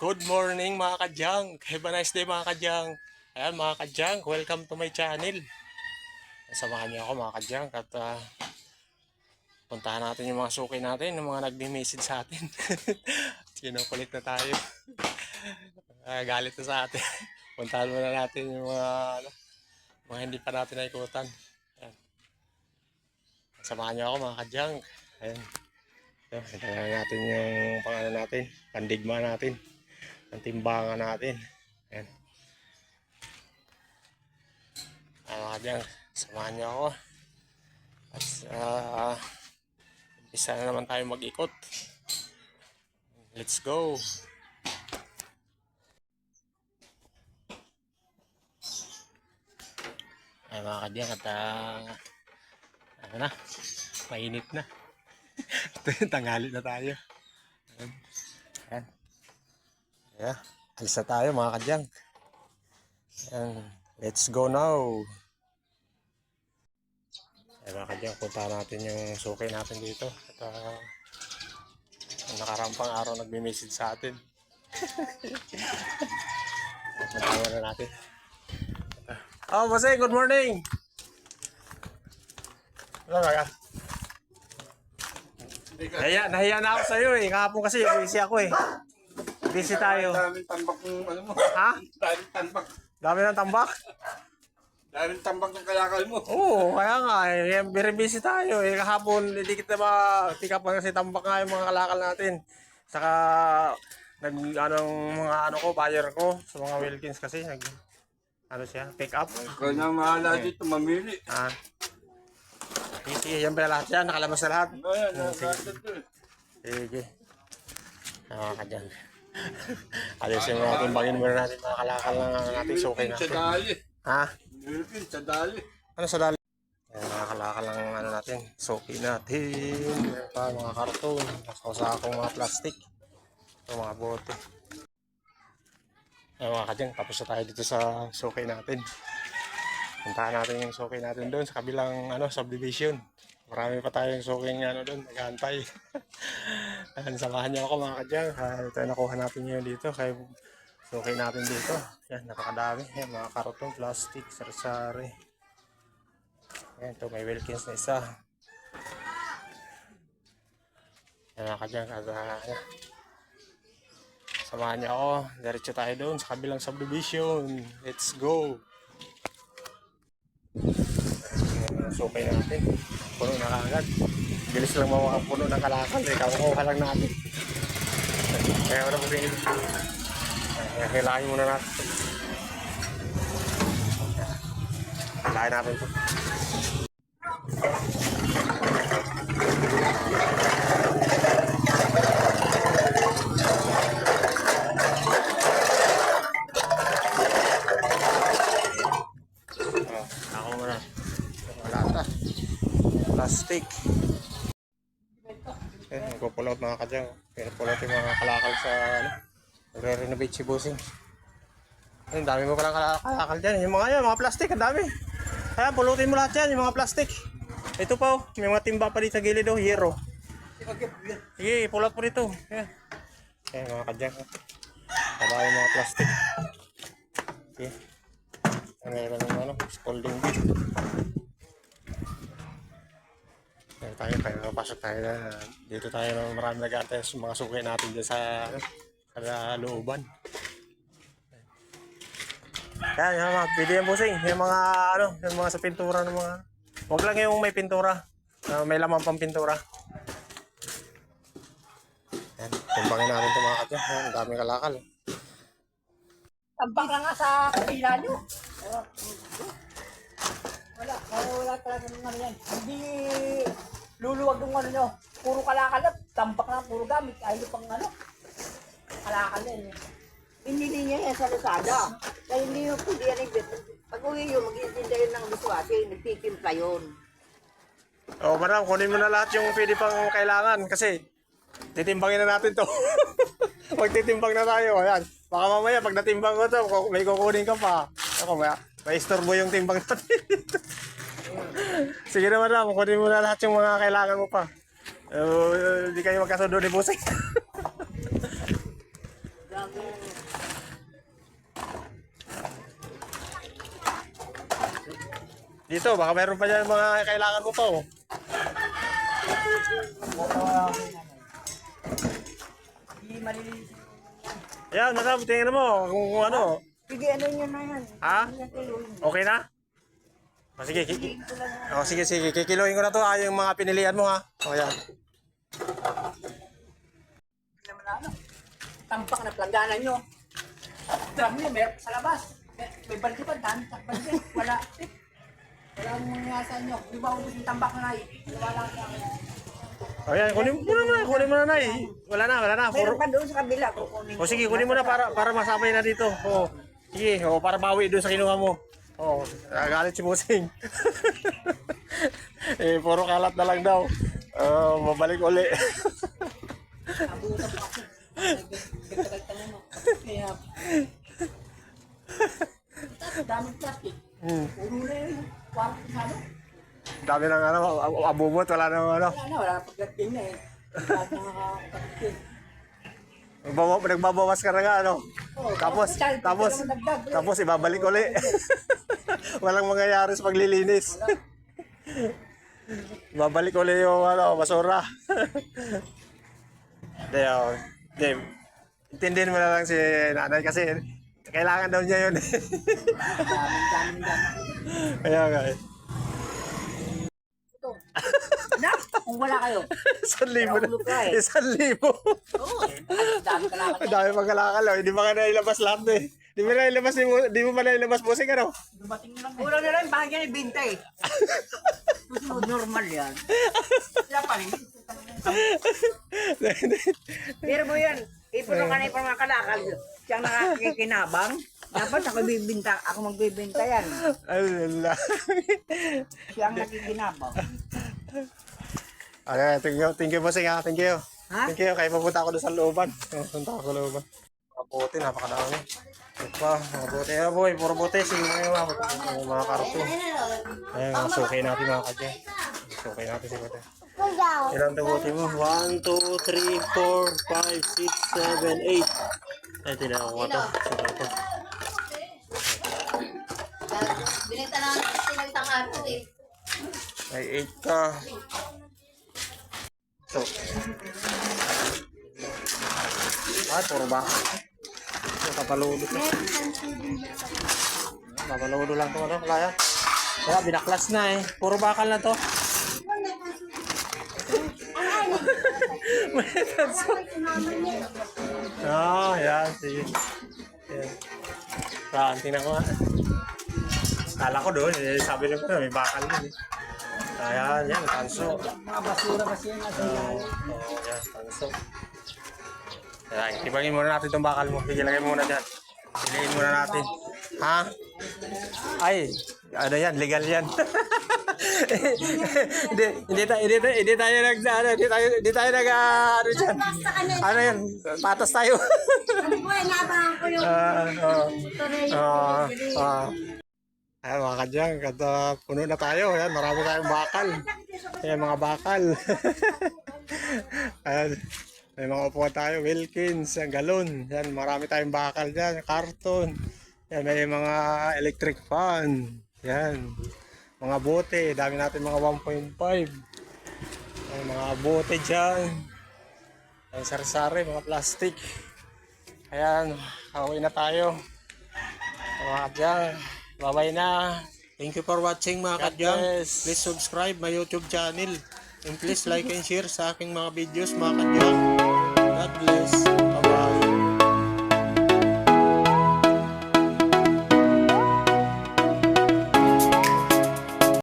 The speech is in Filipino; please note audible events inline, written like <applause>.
Good morning mga kadyang. Have a nice day mga kadyang. Ayan mga kadyang, welcome to my channel. Samahan niyo ako mga kadyang at ah, puntahan natin yung mga suki natin, yung mga nagme-message sa atin. <laughs> Kinukulit na tayo. Ah, galit na sa atin. <laughs> puntahan muna natin yung mga, ano, mga hindi pa natin naikutan. Ayan. Samahan niyo ako mga kadyang. Ayan. Tingnan natin yung pangano natin, pandigma natin, ang timbangan natin. Ayan. Ano ka dyan, samahan niyo ako. At uh, isa na naman tayo mag-ikot. Let's go! Ay mga kadyan at ah, ano na, mainit na. <laughs> Tanghali na tayo. Ayan. Ayan. Yeah. Alis na tayo mga kadyang. Ayan. Let's go now. Ayan mga kadyang, punta natin yung suki natin dito. At uh, nakarampang araw nagme-message sa atin. <laughs> Natawa na natin. Oh, Jose, good morning! Ano ba Nahiya, nahiya na ako sa'yo eh. Kahapon kasi busy ako eh. Busy tayo. Daming tambak ng ano mo. Ha? Daming tambak. Dami ng tambak? Daming tambak ng kalakal mo. Oo, kaya nga eh. Very busy tayo eh. Kahapon, hindi kita ma... Tika pa kasi tambak nga yung mga kalakal natin. Saka, nag, anong mga ano ko, buyer ko, sa mga Wilkins kasi, nag, ano siya, pick up. Ikaw na mahala dito, mamili. Ah. Sige, yan ba lahat yan? Nakalabas na lahat? Ayan, nasa dito eh. Sige. Tawa ka dyan. Alisin mo natin, bagin muna natin mga kalakal ng ating sukay Sa natin. dali. Ha? Milkin, sa dali. Ano sa dali? Ayan, mga kalakal ng ano natin, suki natin. Meron pa mga karton, sakong mga plastic. Ito mga bote. Ayan mga kadyang, tapos na tayo dito sa suki natin. Puntahan natin yung suki natin doon sa kabilang ano, subdivision. Marami pa tayong suking ano doon, naghahantay. <laughs> Ayan, samahan niyo ako mga kadyang. Ah, ito yung nakuha natin ngayon dito. Kaya suki natin dito. Yan, napakadami. Yan, mga karton, plastic, sari-sari. Ayan, ito may Wilkins na isa. Yan mga kadyang. Ah, samahan niyo ako. Diretso tayo doon sa kabilang subdivision. Let's go! Yung sukay natin. Puno na kagad. Bilis lang mga puno ng kalakal. Eh. Kakukuha lang natin. Kaya wala rin. Kaya kailangan muna natin. Kailangan natin ito. Oh, ako muna. Wala ta. Plastic. Eh, nagpo-pull out mga kadyang. Pinapull out yung mga kalakal sa ano. Nagre-renovate si Busing. Ang dami mo palang kala- kalakal dyan. Yung mga yan, mga plastic, ang dami. Kaya pulutin mo lahat yan, yung mga plastic. Ito pa oh, may mga timba pa dito sa gilid oh, hero. Sige, pull out po dito. Ayan. Ayan mga kadyang. Taba yung mga plastic. Sige. Ang meron ng ano, scalding bit. Ayan tayo, kaya napasok tayo na dito tayo na marami nag-aantay sa mga suki natin dyan sa, ano, sa looban. Kaya yung mga pili yung busing, yung mga ano, yung mga sa pintura ng mga Huwag lang yung may pintura. na may laman pang pintura. Ayan, timbangin natin ito mga katya. Ayan, ang daming kalakal. Tambak na nga sa kapila nyo. Wala, wala talaga ng ano yan. Hindi luluwag ng ano nyo. Puro kalakal na, tambak na, puro gamit. Ayaw pang ano, kalakal na yun. Pinili niya yan sa Lazada. Kaya hindi yung pwede yan yung Pag uwi yun, mag-iintinda yun ng biswati, nagtitimpla yun. Oh, madam, kunin mo na lahat yung pwede pang kailangan kasi titimbangin na natin to. <laughs> Magtitimbang na tayo. Ayan. Baka mamaya pag natimbang ko to, may kukunin ka pa. Ako, may, may istorbo yung timbang natin. <laughs> Sige na madam, kunin mo na lahat yung mga kailangan mo pa. Uh, Hindi kayo magkasundo ni Busing. <laughs> Dito, baka meron pa dyan mga kailangan mo pa oh. Ayan, madam, tingnan mo kung, kung ano. Sige, ano nyo na yan. Ha? Yan. Okay na? O, sige, kiki. O, sige, sige. Kikiloyin ko na to, ah, yung mga pinilian mo, ha? O, yan. Hindi naman na ano. Tampak na planggana nyo. Nyo, meron sa labas. May, balde pa, dami sa balde. Wala. Wala mong nangyari sa inyo. Di ba ubus yung tambak na nai? Wala akin. O, yan. Kunin mo na, kunin mo na, Nay. Wala na, wala na. Meron Puro, pa doon sa kabila. Kukunin o, sige, kunin mo na para, para masabay na dito. O, sige, o, para bawi doon sa kinuha mo. O, nagagalit si Busing. <laughs> eh, puro kalat na lang daw. O, mabalik uli. Nabutan pa ako. Nagkagagtan mo. Kaya... Daming plastic. hmm. Puro na yun. Ano. Dami ng ano, ab- abubot, wala nang ano. Wala na, wala na pagdating na eh. Nagbawa- Nagbabawas ka na nga, ano. Oh, Tapos, tapos, naman nagdag, eh. tapos ibabalik uli. <laughs> Walang mangyayari sa paglilinis. <laughs> Babalik uli yung ano, basura. <laughs> Hindi, oh. Hindi. Intindihin mo na lang si nanay kasi kailangan daw niya yun. <laughs> Kaya nga eh. Ito. Na, kung wala kayo. Isang libo na. Ulo ka eh. Isang libo. Oo, eh. Dami. Ang dami pagkalakal. oh. Hindi ba ka nailabas lahat eh. Di ba nailabas, di mo, di mo pa nailabas busing ano? Dumating na lang. eh. Kulang na lang, bakit yan ibinta eh. Susunod normal yan. Sila pa rin. <laughs> Pero mo yan, ipuno ka na yung mga kalakal. Siyang nakakikinabang. Dapat ako bibinta, ako magbibinta yan. Ay, lala. Siyang nakikinabang. Okay, thank you. Thank you, bossing ha. Thank you. Ha? Thank you. Kaya pupunta ako doon sa looban. Oh, punta ako sa looban. Mabuti, napakadami. Ito mabuti. Ah, boy, puro buti. Sige mga mga, mga, mga karton. Ayan, sukay natin mga kadya. Sukay natin si buti. Ilan ito buti mo? 1, 2, 3, 4, 5, 6, 7, 8. Ay, tinawag ko ito. Sukay ito. Binita na sinagtang araw eh. May 8 ka. So. Ay, puro ba? Ito, papaludo to. Papaludo lang to, ano, kaya. Kaya, binaklas na eh. Puro bakal na to. <laughs> May tanso. Ah, yan, sige. Yan. Saan, tingnan ko nga. Kala ko doon, eh, sabi nila may bakal din eh. Ayan, yan, tanso. Mga basura kasi yun nasa Oo, oh, yan, tanso. Ayan, muna natin itong bakal mo. Sige, lagay muna dyan. Piliin muna natin. Ha? Ay, ano yan, legal yan. <laughs> hindi, hindi tayo, hindi tayo, hindi tayo nag, ano, hindi tayo, hindi tayo nag, ano dyan. Ano yan, patas tayo. Sabi ko eh, naabangan ko yung tuloy. Ah, ah. Ayan mga kadyang, kada puno na tayo. Ayan, marami tayong bakal. Ayan mga bakal. <laughs> Ayan, may mga upuan tayo. Wilkins, ang galon. Ayan, marami tayong bakal dyan. Karton. Ayan, may mga electric fan. Ayan, mga bote. Dami natin mga 1.5. Ayan, mga bote dyan. Ayan, sari-sari, mga plastic. Ayan, away na tayo. Mga kadyang, bye na. Thank you for watching mga kadyang. Please subscribe my YouTube channel. And please like and share sa aking mga videos mga kadyang. God bless.